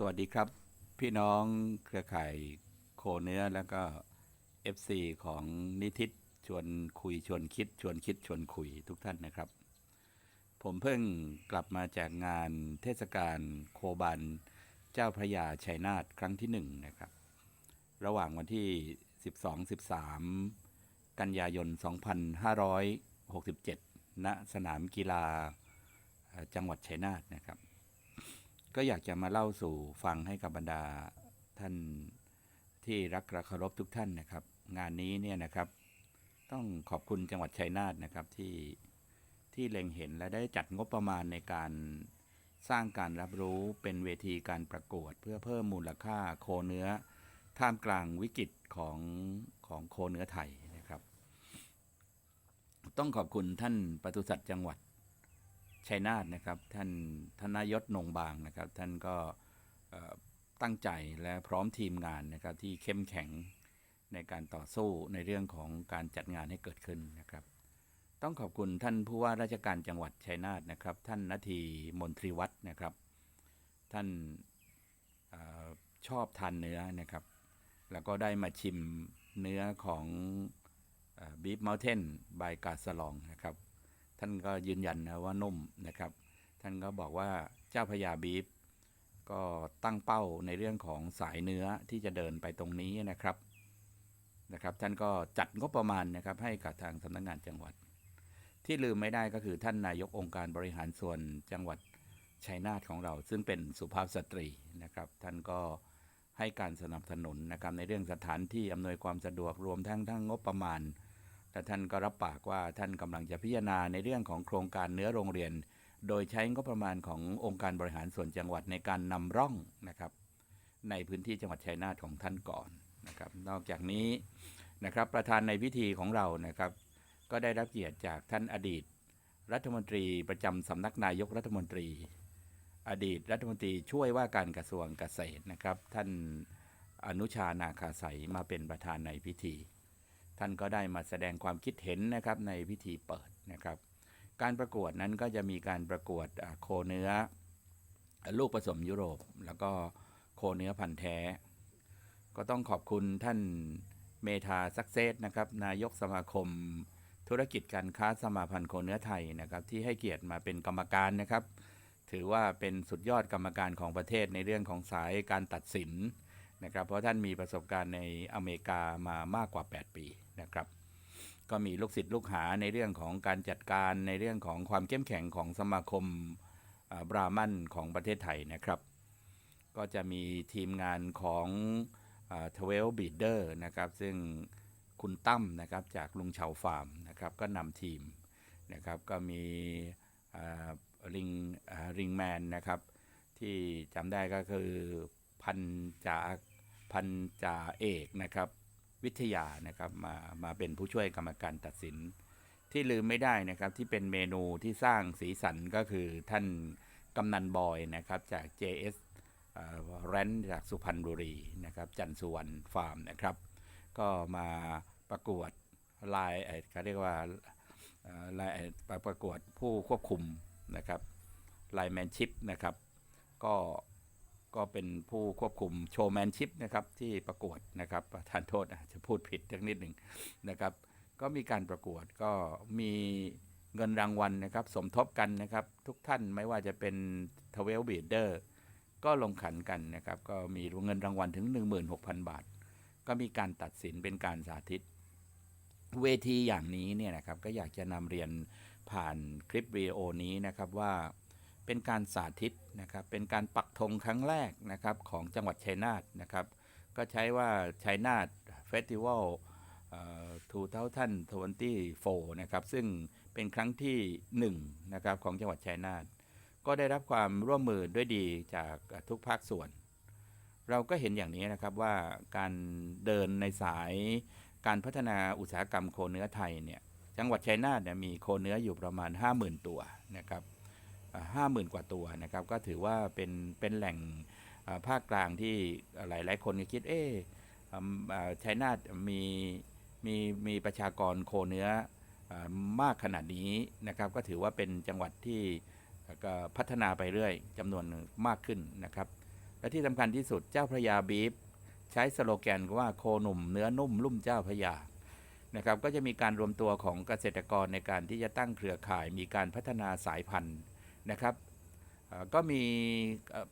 สวัสดีครับ พี่น้องเครือข่ายโคเนื้อแล้วก็ FC ของนิทิศชวนคุยชวนคิด ชวนคิดชวนคุยทุกท่านนะครับ ผมเพิ่งกลับมาจากงานเทศกาลโคบันเจ้าพระยาชัยนาทครั้งที่หนึ่งนะครับ ระหว่างวันที่ 12-13 กันยายน 2567 ณ สนามกีฬาจังหวัดชัยนาทนะครับ ก็อยากจะมาเล่าสู่ฟังให้กับบรรดาท่านที่รักและเคารพทุกท่านนะครับ งานนี้เนี่ยนะครับ ต้องขอบคุณจังหวัดชัยนาทนะครับที่ที่เล็งเห็นและได้จัดงบประมาณในการสร้างการรับรู้เป็นเวทีการประกวด เพื่อเพิ่มมูลค่าโคเนื้อ ท่ามกลางวิกฤตของของโคเนื้อไทยนะครับ ต้องขอบคุณท่านปศุสัตว์จังหวัด ชัยนาทนะครับท่านธนายศนงบางนะครับ ท่านก็ตั้งใจและพร้อมทีมงานนะครับที่เข้มแข็งในการต่อสู้ในเรื่องของการจัดงานให้เกิดขึ้นนะครับ ต้องขอบคุณท่านผู้ว่าราชการจังหวัดชัยนาทนะครับ ท่านนาทีมนตรีวัฒนะครับ ท่านอชอบทานเนื้อนะครับ แล้วก็ได้มาชิมเนื้อของบีฟเมลเทนบายกาสลองนะครับ ท่านก็ยืนยันนะว่านุ่มนะครับ ท่านก็บอกว่าเจ้าพญาบีฟก็ตั้งเป้าในเรื่องของสายเนื้อที่จะเดินไปตรงนี้นะครับนะครับ ท่านก็จัดงบประมาณนะครับให้กับทางสำนักงานจังหวัด ที่ลืมไม่ได้ก็คือท่านนายกองค์การบริหารส่วนจังหวัดชัยนาทของเรา ซึ่งเป็นสุภาพสตรีนะครับ ท่านก็ให้การสนับสนุนนะครับในเรื่องสถานที่อำนวยความสะดวกรวมทั้งทั้งงบประมาณ แต่ท่านก็รับปากว่าท่านกำลังจะพิจารณาในเรื่องของโครงการเนื้อโรงเรียน โดยใช้งบประมาณขององค์การบริหารส่วนจังหวัดในการนำร่องนะครับ ในพื้นที่จังหวัดชัยนาทของท่านก่อนนะครับนอกจากนี้นะครับประธานในพิธีของเรานะครับ ก็ได้รับเกียรติจากท่านอดีต รัฐมนตรีประจำสำนักนายกรัฐมนตรี อดีตรัฐมนตรีช่วยว่าการกระทรวงเกษตรนะครับ ท่านอนุชานาคาใสมาเป็นประธานในพิธี ท่านก็ได้มาแสดงความคิดเห็นนะครับในพิธีเปิดนะครับ การประกวดนั้นก็จะมีการประกวดโคเนื้อ ลูกผสมยุโรป แล้วก็โคเนื้อพันธุ์แท้ ก็ต้องขอบคุณท่านเมธาซักเซสนะครับนายกสมาคม ธุรกิจการค้าสมาพันธ์โคเนื้อไทยนะครับที่ให้เกียรติมาเป็นกรรมการนะครับ ถือว่าเป็นสุดยอดกรรมการของประเทศในเรื่องของสายการตัดสิน นะครับ เพราะท่านมีประสบการณ์ในอเมริกามามากกว่า 8 ปีนะครับ ก็มีลูกศิษย์ลูกหาในเรื่องของการจัดการในเรื่องของความเข้มแข็งของสมาคมบรามันของประเทศไทยนะครับ ก็จะมีทีมงานของทเวลบีดเดอร์นะครับ ซึ่งคุณตั้มนะครับจากลุงเฉาฟาร์มนะครับ ก็นำทีมนะครับก็มีริงริงแมนนะครับ ที่จำได้ก็คือพันจ่า พันจ่าเอกนะครับวิทยานะครับมามาเป็นผู้ช่วยกรรมการตัดสิน ที่ลืมไม่ได้นะครับที่เป็นเมนูที่สร้างสีสันก็คือท่านกำนันบอยนะครับจาก JS แรนจากสุพรรณบุรีนะครับจันสุวรรณฟาร์มนะครับ ก็มาประกวดลายเอ่อเขาเรียกว่าเอ่อลายประกวดผู้ควบคุมนะครับลายแมนชิพนะครับ ก็ ก็เป็นผู้ควบคุมโชว์แมนชิพนะครับที่ประกวดนะครับประทานโทษอาจจะพูดผิดจักนิดหนึ่งนะครับ ก็มีการประกวดก็มีเงินรางวัลนะครับ สมทบกันนะครับ ทุกท่านไม่ว่าจะเป็นทเวลบีดเดอร์ก็ลงขันกันนะครับ ก็มีเงินรางวัลถึง 16,000 บาท ก็มีการตัดสินเป็นการสาธิต เวทีอย่างนี้เนี่ยนะครับก็อยากจะนำเรียนผ่านคลิปวิดีโอนี้นะครับว่า เป็นการสาธิตนะครับ เป็นการปักธงครั้งแรกนะครับของจังหวัดชัยนาทนะครับ ก็ใช้ว่าชัยนาทเฟสติวัล2024นะครับ ซึ่งเป็นครั้งที่1นะครับของจังหวัดชัยนาท ก็ได้รับความร่วมมือด้วยดีจากทุกภาคส่วน เราก็เห็นอย่างนี้นะครับว่าการเดินในสายการพัฒนาอุตสาหกรรมโคเนื้อไทยเนี่ย จังหวัดชัยนาทเนี่ยมีโคเนื้ออยู่ประมาณ 50,000 ตัวนะครับ ห้าหมื่นกว่าตัวนะครับ ก็ถือว่าเป็นเป็นแหล่งภาคกลางที่หลายหลายคนก็คิด เอ๊ะอืมอ่าชัยนาทมีมีมีประชากรโคเนื้อมากขนาดนี้นะครับ ก็ถือว่าเป็นจังหวัดที่ก็พัฒนาไปเรื่อยจำนวนมากขึ้นนะครับ และที่สำคัญที่สุดเจ้าพระยาบีฟใช้สโลแกนว่าโคหนุ่มเนื้อนุ่มลุ่มเจ้าพระยานะครับ ก็จะมีการรวมตัวของเกษตรกรในการที่จะตั้งเครือข่ายมีการพัฒนาสายพันธุ์ นะครับก็มี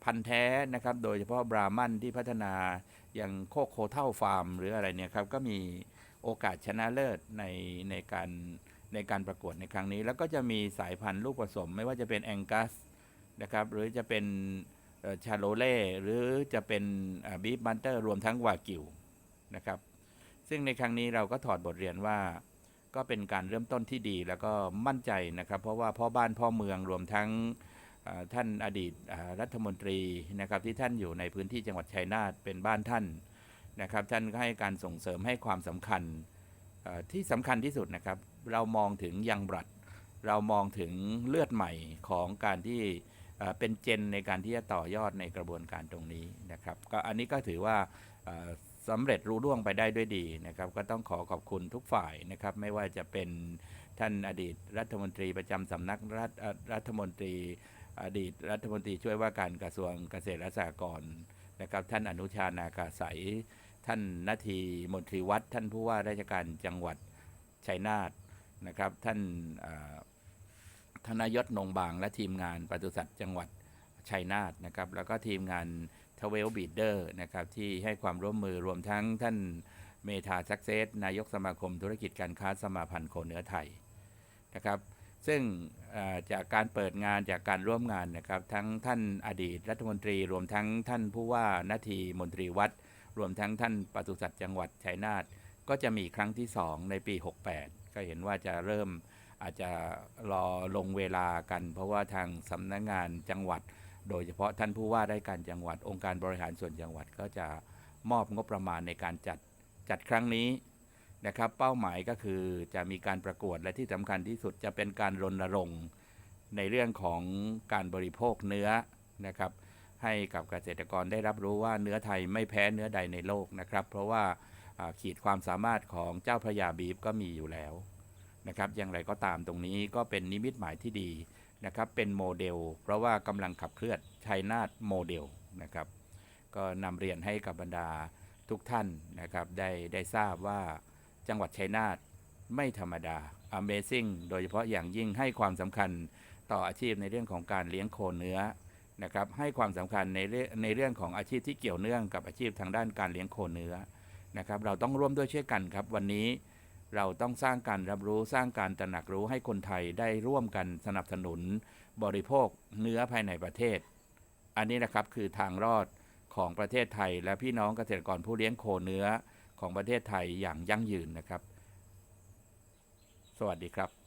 พันธุ์แท้นะครับ โดยเฉพาะบราหมันที่พัฒนาอย่างโคโคเท่าฟาร์ม หรืออะไรเนี่ยครับ ก็มีโอกาสชนะเลิศในในการในการประกวดในครั้งนี้ แล้วก็จะมีสายพันธุ์ลูกผสม ไม่ว่าจะเป็นแองกัสนะครับ หรือจะเป็นชาโลเล่หรือจะเป็นบีฟบันเตอร์รวมทั้งวากิวนะครับ ซึ่งในครั้งนี้เราก็ถอดบทเรียนว่า ก็เป็นการเริ่มต้นที่ดีแล้วก็มั่นใจนะครับ เพราะว่าพ่อบ้านพ่อเมืองรวมทั้งท่านอดีตรัฐมนตรีนะครับที่ท่านอยู่ในพื้นที่จังหวัดชัยนาทเป็นบ้านท่านนะครับ ท่านก็ให้การส่งเสริมให้ความสำคัญที่สำคัญที่สุดนะครับ เรามองถึงยังบรัดเรามองถึงเลือดใหม่ของการที่เป็นเจนในการที่จะต่อยอดในกระบวนการตรงนี้นะครับ ก็อันนี้ก็ถือว่า สำเร็จรู้ล่วงไปได้ด้วยดีนะครับ ก็ต้องขอขอบคุณทุกฝ่ายนะครับ ไม่ว่าจะเป็นท่านอดีตรัฐมนตรีประจำสำนักรัฐรัฐมนตรี อดีตรัฐมนตรีช่วยว่าการกระทรวงเกษตรและสหกรณ์นะครับ ท่านอนุชานาคาสายท่านนาทีมนตรีวัดท่านผู้ว่าราชการจังหวัดชัยนาทนะครับ ท่านธนายศนงบาง และทีมงานปศุสัตว์จังหวัดชัยนาทนะครับ แล้วก็ทีมงาน ทเวลบีดเดอร์นะครับที่ให้ความร่วมมือรวมทั้งท่านเมธาซักเซสนายกสมาคมธุรกิจการค้าสมาพันธ์โคเนื้อไทยนะครับซึ่งจากการเปิดงานจากการร่วมงานนะครับทั้งท่านอดีตรัฐมนตรี รวมทั้งท่านผู้ว่านาทีมนตรีวัด รวมทั้งท่านปศุสัตว์จังหวัดชัยนาทก็จะมีครั้งที่ 2 ในปี 68 ก็เห็นว่าจะเริ่มอาจจะรอลงเวลากัน เพราะว่าทางสำนักงานจังหวัด โดยเฉพาะท่านผู้ว่าราชการจังหวัดองค์การบริหารส่วนจังหวัดก็จะมอบงบประมาณในการจัดจัดครั้งนี้นะครับเป้าหมายก็คือจะมีการประกวดและที่สำคัญที่สุดจะเป็นการรณรงค์ในเรื่องของการบริโภคเนื้อนะครับ ให้กับเกษตรกรได้รับรู้ว่าเนื้อไทยไม่แพ้เนื้อใดในโลกนะครับ เพราะว่าอ่าขีดความสามารถของเจ้าพระยาบีฟก็มีอยู่แล้วนะครับอย่างไรก็ตามตรงนี้ก็เป็นนิมิตหมายที่ดี นะครับเป็นโมเดล เพราะว่ากำลังขับเคลื่อนชัยนาทโมเดลนะครับก็นำเรียนให้กับบรรดาทุกท่านนะครับได้ได้ทราบว่าจังหวัดชัยนาทไม่ธรรมดา Amazing โดยเฉพาะอย่างยิ่งให้ความสำคัญต่ออาชีพในเรื่องของการเลี้ยงโคเนื้อนะครับให้ความสำคัญในเรื่องในเรื่องของอาชีพที่เกี่ยวเนื่องกับอาชีพทางด้านการเลี้ยงโคเนื้อนะครับเราต้องร่วมด้วยช่วยกันครับวันนี้ เราต้องสร้างการรับรู้สร้างการตระหนักรู้ให้คนไทยได้ร่วมกันสนับสนุน บริโภคเนื้อภายในประเทศ อันนี้นะครับคือทางรอดของประเทศไทย และพี่น้องเกษตรกรผู้เลี้ยงโคเนื้อของประเทศไทยอย่างยั่งยืนนะครับ สวัสดีครับ